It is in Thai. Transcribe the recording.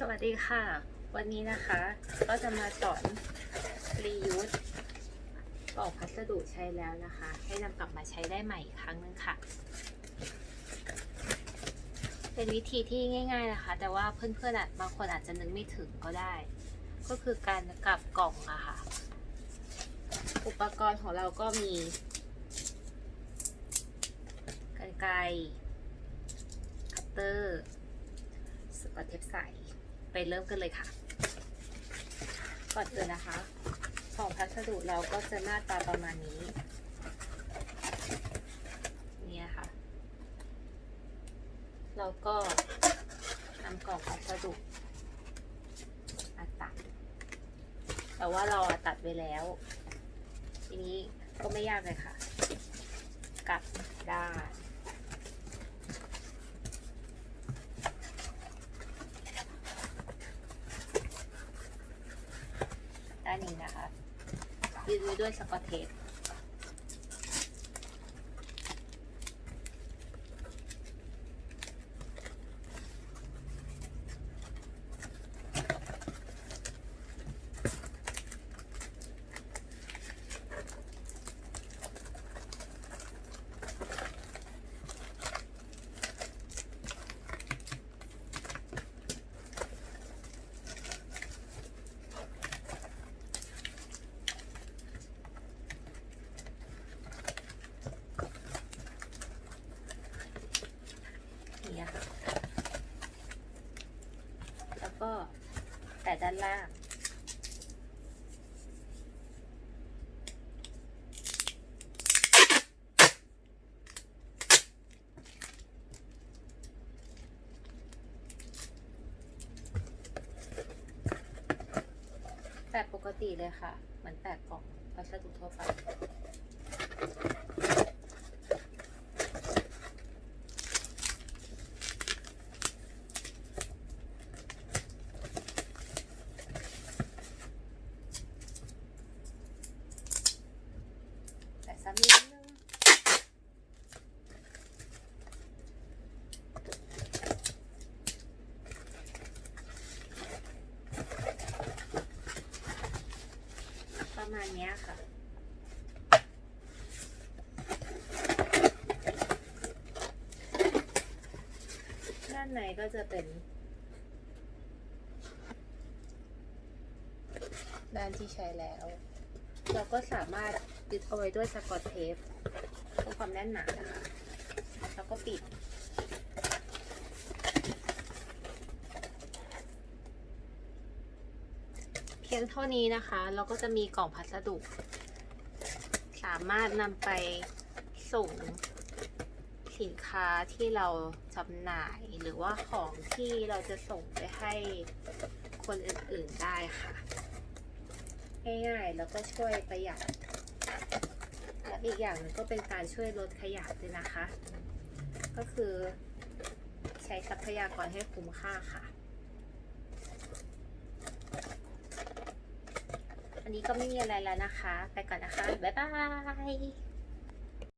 สวัสดีค่ะ วันนี้นะคะ ก็จะมาสอนรียูสกล่องพัสดุใช้แล้วนะคะ ให้นำกลับมาใช้ได้ใหม่อีกครั้งนึงค่ะ เป็นวิธีที่ง่ายๆนะคะ แต่ว่าเพื่อนๆอะบางคนอาจจะนึกไม่ถึงก็ได้ ก็คือการกลับกล่องอะค่ะ อุปกรณ์ของเราก็มีกรรไกรคัตเตอร์สกอตเทปใส ไปเริ่มกันเลยค่ะ ก่อนอื่นนะคะ ของพัสดุเราก็จะหน้าตาประมาณนี้ เนี่ยค่ะ เราก็นำกล่องพัสดุมาตัด แต่ว่าเราอะตัดไว้แล้ว ทีนี้ก็ไม่ยากเลยค่ะ กลับด้าน ด้า นนี้นะคะยึดไว้ด้วยสกอตเทป นี้ยค่ะ แล้วก็แต่ด้านล่าง แปะปกติเลยค่ะ เหมือนแปะกล่องพัสดุทั่วไป แต่ซ้ำนิดนึงประมา ณเนี้ยค่ะด้านในก็จะเป็น ด้านที่ใช้แล้ว เราก็สามารถยึดเอาไว้ด้วยสกอตเทปเพื่อความแน่นหนานะคะแล้วก็ปิด พียงเท่านี้นะคะ เราก็จะมีกล่องพัสดุ สามารถนำไปส่งสินค้าที่เราจำหน่ายหรือว่าของที่เราจะส่งไปให้คนอื่นๆได้ค่ะ ง่ายๆ แล้วก็ช่วยประหยัด และอีกอย่างหนึงก็เป็นการช่วยลดขยะด้วยนะคะ ก็คือใช้ทรัพยากรให้คุ้มค่าค่ะ อัน นี้ก็ไม่มีอะไรแล้วนะคะ ไปก่อนนะคะ บ๊ายบาย